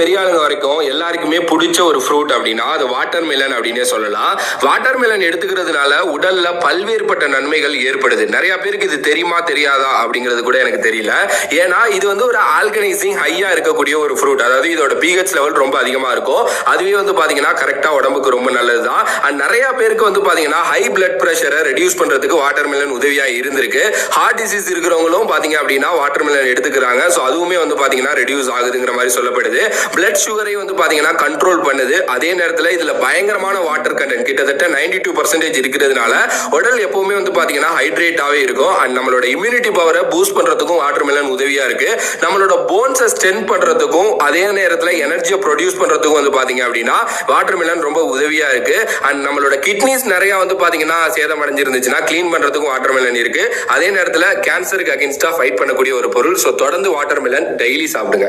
பெரிய ஆளுங்க வரைக்கும் எல்லாருக்குமே பிடிச்ச ஒரு ஃப்ரூட் அப்படின்னா அது வாட்டர் மெலன் அப்படின்னே சொல்லலாம். வாட்டர் மெலன் எடுத்துக்கிறதுனால உடல்ல பல்வேறுபட்ட நன்மைகள் ஏற்படுது. நிறைய பேருக்கு இது தெரியுமா தெரியாதா அப்படிங்கிறது கூட எனக்கு தெரியல. ஏன்னா இது வந்து ஒரு ஆல்கனைசிங் ஹையா இருக்கக்கூடிய ஒரு ஃப்ரூட் அதாவது இதோட பிஹெச் லெவல் ரொம்ப அதிகமா இருக்கும். அதுவே வந்து பாத்தீங்கன்னா கரெக்டா உடம்புக்கு ரொம்ப நல்லது தான் அண்ட் நிறைய பேருக்கு வந்து பாத்தீங்கன்னா ஹை பிளட் ப்ரெஷரை ரெடியூஸ் பண்றதுக்கு வாட்டர் மெலன் உதவியா இருந்திருக்கு. ஹார்ட் டிசீஸ் இருக்கிறவங்களும் பாத்தீங்க அப்படின்னா வாட்டர் மெலன் எடுத்துக்கிறாங்க. ஸோ அதுவுமே வந்து பாத்தீங்கன்னா ரெடியூஸ் ஆகுதுங்கிற மாதிரி சொல்லப்படுது. பிளட் சுகரை வந்து பாத்தீங்கன்னா கண்ட்ரோல் பண்ணுது. அதே நேரத்தில் இதுல பயங்கரமான வாட்டர் கண்டென்ட் கிட்டத்தட்ட நைன்டி டூ பர்சன்டேஜ் இருக்கிறதுனால உடல் எப்பவுமே வந்து பாத்தீங்கன்னா ஹைட்ரேட்டாவே இருக்கும். அண்ட் நம்மளோட இம்யூனிட்டி பவரை பூஸ்ட் பண்றதுக்கும் வாட்டர் மெலன் உதவியா இருக்கு. நம்மளோட போன்ஸை ஸ்ட்ரென்த் பண்றதுக்கும் அதே நேரத்தில் எனர்ஜியை ப்ரொடியூஸ் பண்றதுக்கும் வந்து பாத்தீங்க அப்படின்னா வாட்டர் மெலன் ரொம்ப உதவியா இருக்கு. அண்ட் நம்மளோட கிட்னிஸ் நிறைய வந்து பாத்தீங்கன்னா சேதம் அடைஞ்சிருந்துச்சுன்னா க்ளீன் பண்றதுக்கும் வாட்டர் மெலன் இருக்கு. அதே நேரத்தில் கேன்சருக்கு அகேன்ஸ்டா ஃபைட் பண்ணக்கூடிய ஒரு பொருள். ஸோ தொடர்ந்து வாட்டர் மெலன் டெய்லி சாப்பிடுங்க.